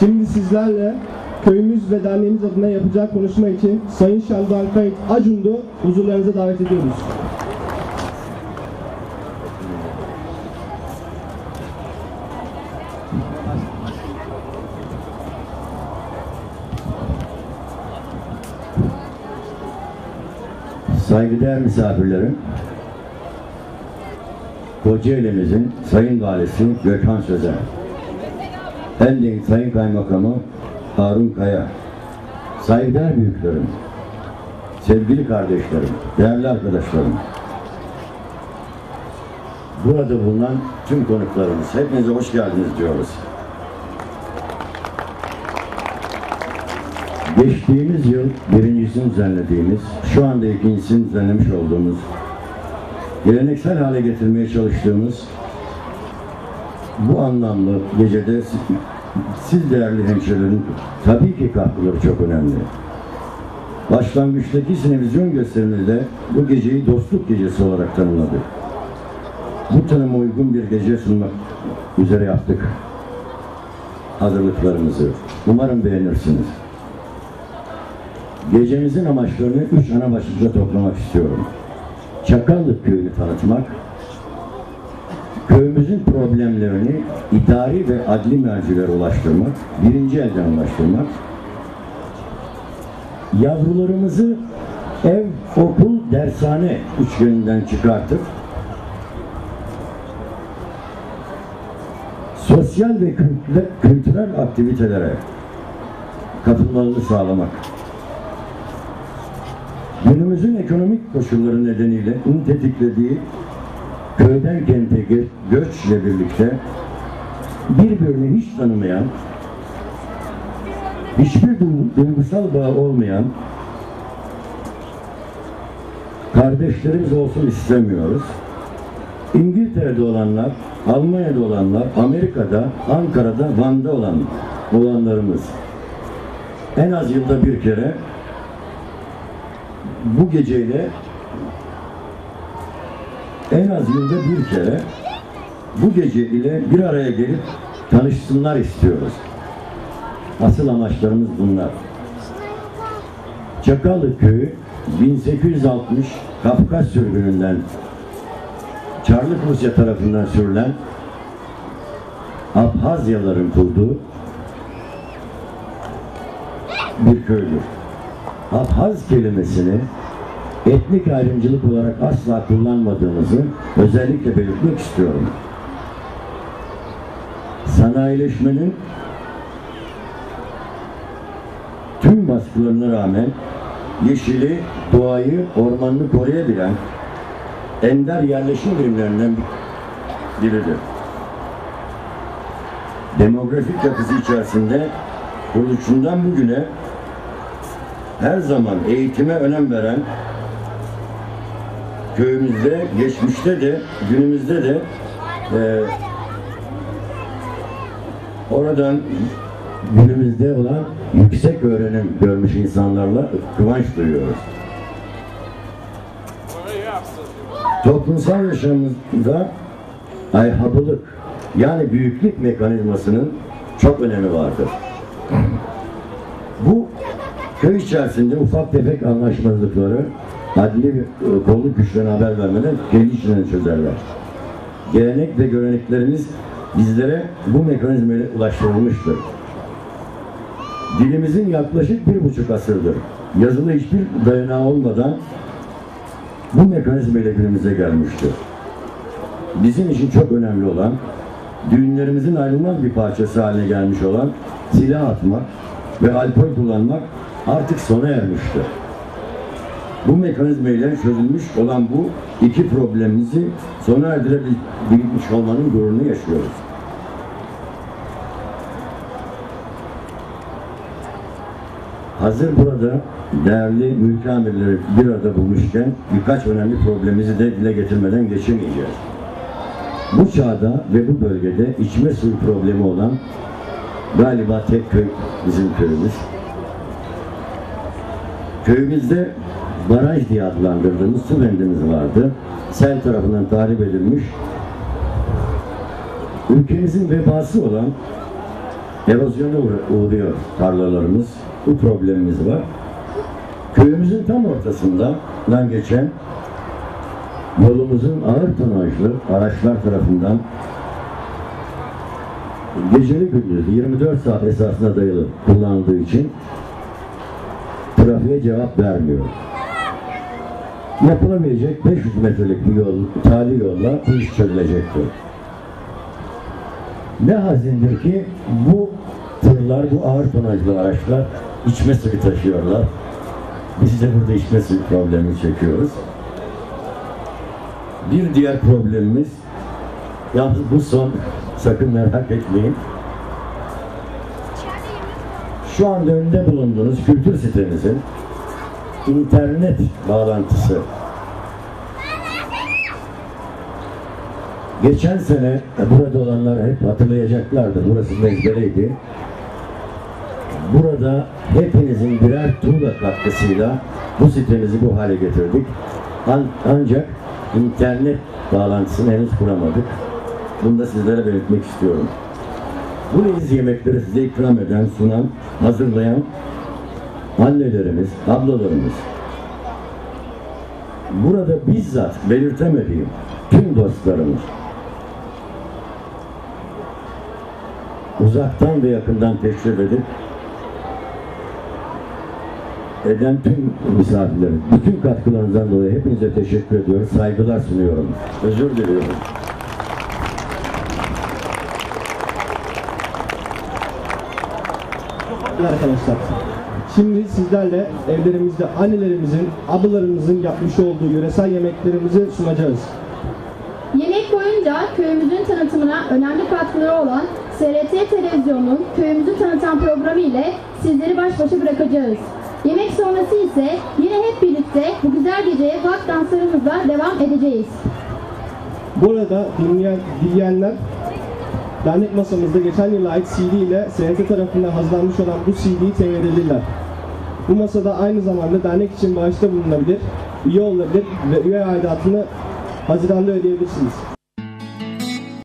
Şimdi sizlerle köyümüz ve derneğimiz adına yapacağı konuşma için Sayın Şalvar Kayıt Acun'du huzurlarınıza davet ediyoruz. Saygıdeğer misafirlerim, Kocaeli'mizin Sayın Valisi Gökhan Sözen, Pendik Sayın Kaymakamı Harun Kaya, saygıdeğer büyüklerim, sevgili kardeşlerim, değerli arkadaşlarım, burada bulunan tüm konuklarımız, hepinize hoş geldiniz diyoruz. Geçtiğimiz yıl birincisini düzenlediğimiz, şu anda ikincisini düzenlemiş olduğumuz, geleneksel hale getirmeye çalıştığımız bu anlamlı gecede siz, değerli hemşehrilerin tabii ki katkıları çok önemli. Başlangıçtaki sinevizyon gösteriminde bu geceyi dostluk gecesi olarak tanımladık. Bu tanıma uygun bir gece sunmak üzere yaptık hazırlıklarımızı. Umarım beğenirsiniz. Gecemizin amaçlarını üç ana başlıkta toplamak istiyorum. Çakallık köyünü tanıtmak, köyümüzün problemlerini idari ve adli mercilere ulaştırmak, birinci elden ulaştırmak, yavrularımızı ev, okul, dershane üçgeninden çıkartıp sosyal ve kültürel, aktivitelere katılmalarını sağlamak. Günümüzün ekonomik koşulları nedeniyle tetiklediği köyden kente gö- göçle birlikte birbirini hiç tanımayan, hiçbir du- duygusal bağ olmayan kardeşlerimiz olsun istemiyoruz. İngiltere'de olanlar, Almanya'da olanlar, Amerika'da, Ankara'da, Van'da olan olanlarımız en az yılda bir kere bu geceyle en az yılda bir kere bu gece ile bir araya gelip tanışsınlar istiyoruz. Asıl amaçlarımız bunlar. Çakallı Köyü 1860 Kafkas sürgününden Çarlık Rusya tarafından sürülen Abhazyaların kurduğu bir köydür. Abhaz kelimesini etnik ayrımcılık olarak asla kullanmadığımızı özellikle belirtmek istiyorum. Sanayileşmenin tüm baskılarına rağmen yeşili, doğayı, ormanını koruyabilen ender yerleşim birimlerinden biridir. Demografik yapısı içerisinde kuruluşundan bugüne her zaman eğitime önem veren köyümüzde, geçmişte de, günümüzde de e, oradan günümüzde olan yüksek öğrenim görmüş insanlarla kıvanç duyuyoruz. Toplumsal yaşamımızda ayhabılık yani büyüklük mekanizmasının çok önemi vardır. Bu köy içerisinde ufak tefek anlaşmazlıkları adli e, kolluk güçlerine haber vermeden kendi içinden çözerler. Gelenek ve göreneklerimiz bizlere bu mekanizmayla ulaştırılmıştır. Dilimizin yaklaşık bir buçuk asırdır yazılı hiçbir dayanağı olmadan bu mekanizmayla günümüze gelmiştir. Bizim için çok önemli olan, düğünlerimizin ayrılmaz bir parçası haline gelmiş olan silah atmak ve alkol kullanmak artık sona ermiştir. Bu mekanizma ile çözülmüş olan bu iki problemimizi sona erdirebilmiş olmanın gururunu yaşıyoruz. Hazır burada değerli mülki amirleri bir arada bulmuşken birkaç önemli problemimizi de dile getirmeden geçemeyeceğiz. Bu çağda ve bu bölgede içme suyu problemi olan galiba tek köy bizim köyümüz. Köyümüzde baraj diye adlandırdığımız su bendimiz vardı. Sel tarafından tahrip edilmiş. Ülkemizin vebası olan erozyona uğruyor tarlalarımız. Bu problemimiz var. Köyümüzün tam ortasından geçen yolumuzun ağır tonajlı araçlar tarafından geceli gündüz 24 saat esasına dayalı kullanıldığı için trafiğe cevap vermiyor. Yapılabilecek 500 metrelik bir yol, tali yolla bu iş çözülecektir. Ne hazindir ki bu tırlar, bu ağır tonajlı araçlar içme suyu taşıyorlar. Biz de burada içme suyu problemi çekiyoruz. Bir diğer problemimiz, yalnız bu son, sakın merak etmeyin. Şu anda önünde bulunduğunuz kültür sitemizin internet bağlantısı Geçen sene burada olanlar hep hatırlayacaklardır. Burası mezbereydi. Burada hepinizin birer tuğla katkısıyla bu sitemizi bu hale getirdik. An- ancak internet bağlantısını henüz kuramadık. Bunu da sizlere belirtmek istiyorum. Bu leziz yemekleri size ikram eden, sunan, hazırlayan annelerimiz, ablalarımız. Burada bizzat belirtemediğim tüm dostlarımız, uzaktan ve yakından teşrif edip eden tüm misafirlerim, bütün katkılarınızdan dolayı hepinize teşekkür ediyorum, saygılar sunuyorum. Özür diliyorum. Arkadaşlar. Şimdi sizlerle evlerimizde annelerimizin, ablalarımızın yapmış olduğu yöresel yemeklerimizi sunacağız. Yemek boyunca köyümüzün tanıtımına önemli katkıları olan SRT Televizyon'un köyümüzü tanıtan programı ile sizleri baş başa bırakacağız. Yemek sonrası ise yine hep birlikte bu güzel geceye halk danslarımızla devam edeceğiz. Bu arada dinleyen, dinleyenler dernek masamızda geçen yıla ait CD ile SNT tarafından hazırlanmış olan bu CD'yi temin edebilirler. Bu masada aynı zamanda dernek için bağışta bulunabilir, üye olabilir ve üye aidatını Haziran'da ödeyebilirsiniz.